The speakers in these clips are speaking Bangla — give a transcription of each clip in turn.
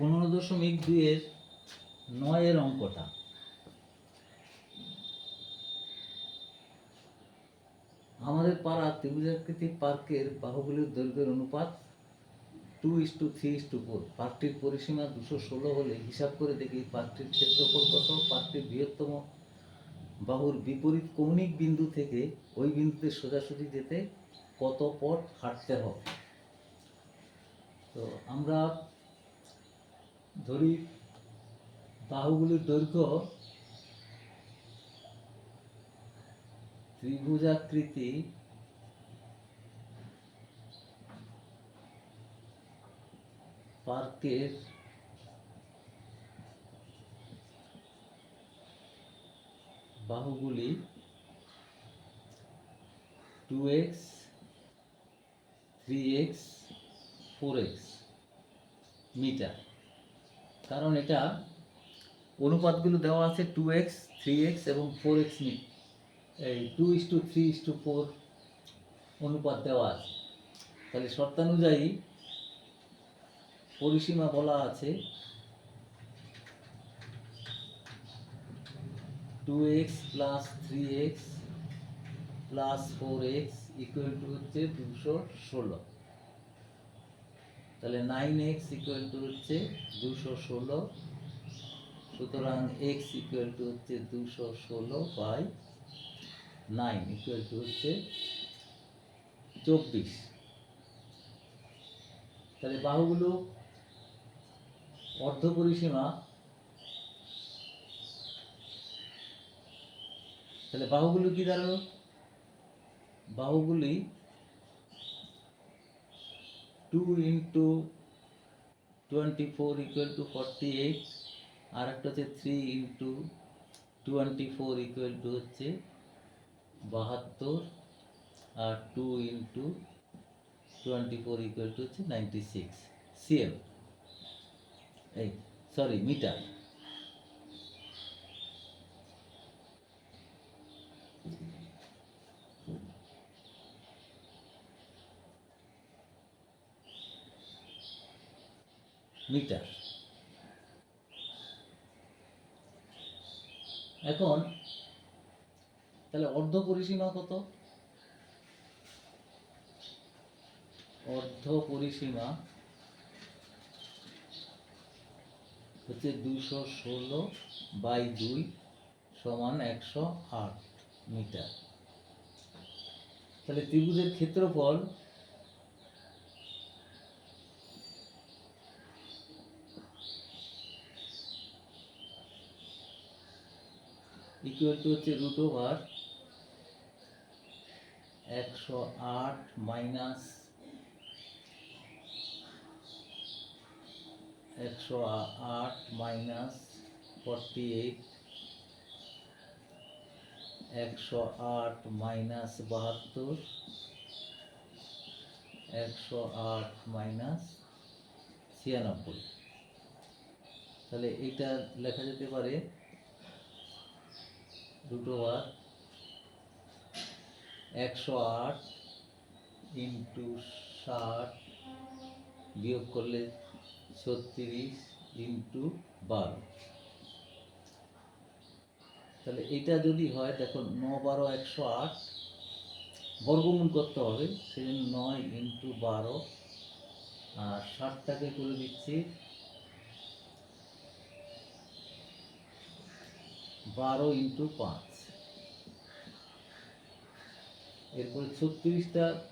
পনেরো দশমিক দুইয়ের নয়ের অঙ্কটা। আমাদের পাড়া ত্রিভুজাকৃতি পার্কের বাহুগুলির দৈর্ঘ্যের অনুপাত two is to three is to four পার্কটির পরিসীমা দুশো ষোলো হলে হিসাব করে দেখি পার্কটির ক্ষেত্রফল কত। পার্কটির বৃহত্তম বাহুর বিপরীত কৌণিক বিন্দু থেকে ওই বিন্দুতে সোজাসুজি যেতে কত পথ হাঁটতে হবে। তো আমরা ধরি বাহুগুলির দৈর্ঘ্য ত্রিভুজাকৃতি পার্কের বাহুগুলি two x three x four x metre. কারণ এটা অনুপাতগুলো দেওয়া আছে টু এক্স থ্রি এক্স এবং ফোর এক্স এই two is to three is to four অনুপাত দেওয়া আছে। তাহলে শর্তানুযায়ী পরিসীমা বলা আছে two x plus three x plus four x equal to হচ্ছে দুশো ষোলো। তাহলে নাইন এক্স ইকুয়াল টু হচ্ছে দুশো ষোলো। সুতরাং এক্স ইকুয়াল টু হচ্ছে দুশো ষোলো বাই নাইন ইকুয়াল টু হচ্ছে চব্বিশ। তাহলে বাহুগুলো অর্ধ পরিসীমা তাহলে বাহুগুলো কি দাঁড়াল? বাহুগুলি two into twenty four equal to forty eight আর একটা হচ্ছে three into twenty four equal to হচ্ছে বাহাত্তর, আর two into twenty four equal to হচ্ছে নাইনটি সিক্স সিএম এই সরি মিটার মিটার। এখন, তাহলে অর্ধ পরিসীমা কত? অর্ধ পরিসীমা হচ্ছে দুশো ষোলো বাই দুই সমান একশো আট মিটার। তাহলে ত্রিভুজের ক্ষেত্রফল ইকুয়াল টু হচ্ছে রুট ওভার একশো আট মাইনাস একশো আট মাইনাস ফর্টি এইট একশো আট মাইনাস বাহাত্তর, একশো আট মাইনাস ছিয়ানব্বই। তাহলে এইটা লেখা যেতে পারে রুট ওভার একশো আট ইন্টু ষাট বিয়োগ করলে ছত্রিশ ইন্টু বারো। তাহলে এটা যদি হয়, দেখো ন বারো একশো আট বর্গমূল করতে হবে সেজন্য নয় ইন্টু বারো। আর ষাটটাকে করে দিচ্ছি বারো ইন্টু পাঁচ। এরপরে ছত্রিশটা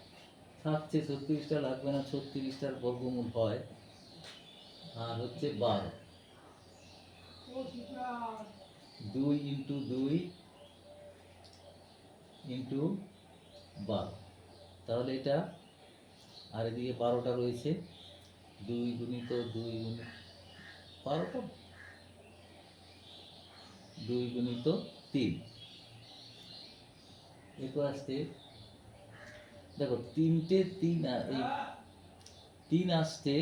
থাকছে, ছত্রিশটা লাগবে না, ছত্রিশটার বর্গমূল হয়। আর হচ্ছে বারো। দুই ইন্টু দুই ইন্টু বারো। তাহলে এটা আর এদিকে বারোটা রয়েছে। দুই গুণিত দুই গুণিত বারোটা দুই গুণিত তিন। এরপর আসছে দেখো, তিনটে তিন এই তিন আসছে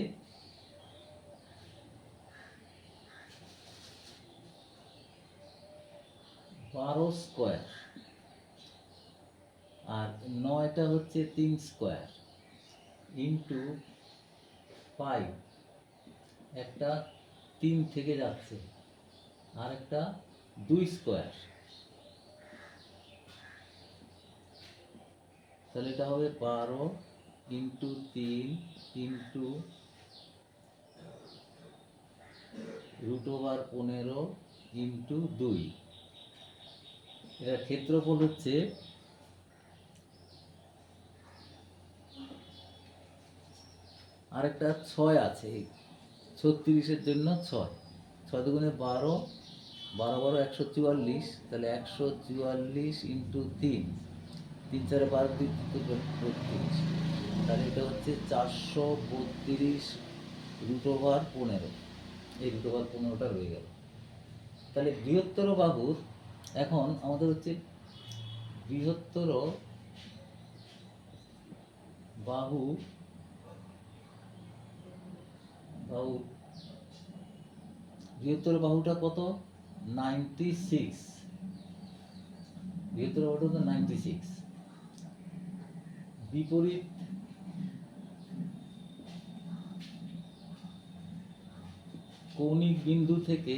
বারো স্কোয়ার। আর নয়টা হচ্ছে তিন স্কোয়ার ইন্টু ফাইভ একটা তিন থেকে যাচ্ছে। আর একটা দুই স্কোয়ার। তাহলে এটা হবে বারো ইন্টু তিন ইন্টু রুট ওভার পনেরো ইন্টু দুই। এটার ক্ষেত্রফল হচ্ছে আরেকটা ছয় আছে ছত্রিশের জন্য ছয়। ছয় দুগুণে বারো বারো বারো একশো চুয়াল্লিশ, তাহলে একশো চুয়াল্লিশ ইন্টু তিন। তিন চারে বারো দুই বত্রিশ। তাহলে এটা হচ্ছে চারশো বত্রিশ রুট ওভার পনেরো। এই রুট ওভার পনেরোটা রয়ে গেল। তাহলে বৃহত্তর বাহুর এখন আমাদের হচ্ছে বৃহত্তর বাহু বাহু, বৃহত্তর বাহুটা কত? নাইনটি সিক্স বৃহত্তর নাইনটি সিক্স বিপরীত। কৌণিক বিন্দু থেকে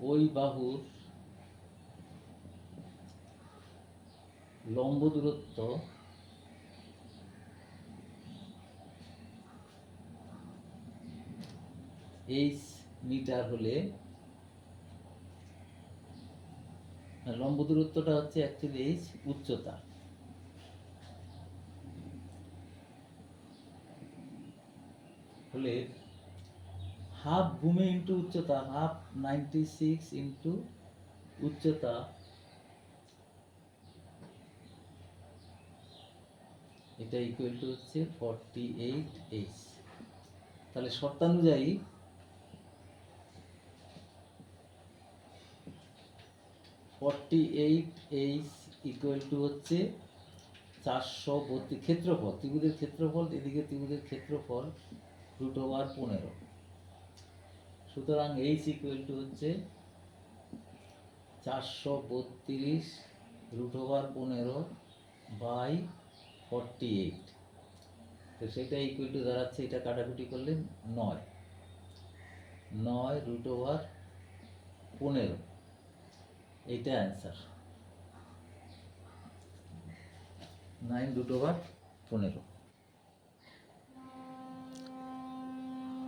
ওই বাহুর লম্ব দূরত্ব এইচ মিটার হলে লম্ব দূরত্বটা হচ্ছে অ্যাকচুয়ালি এইচ উচ্চতা। হলে হাফ ভূমি ইন্টু উচ্চতা হাফ নাইনটি সিক্স ইন্টু উচ্চতা এটা ইকুয়াল টু হচ্ছে ফর্টি এইট এইচ তাহলে শর্তানুযায়ী forty eight H equal to হচ্ছে চারশো বত্রিশ ক্ষেত্রফল, ত্রিভুজের ক্ষেত্রফল, এদিকে ত্রিভুজের ক্ষেত্রফল রুট ওভার পনেরো। সুতরাং এইচ ইকুয়াল টু হচ্ছে চারশো বত্রিশ রুট ওভার পনেরো বাই ফর্টি এইট তো সেটা ইকুয়াল টু দাঁড়াচ্ছে, এটা কাটাকুটি করলে নয়। নয় রুট ওভার পনেরো। এইটা অ্যান্সার নাইন রুট ওভার পনেরো।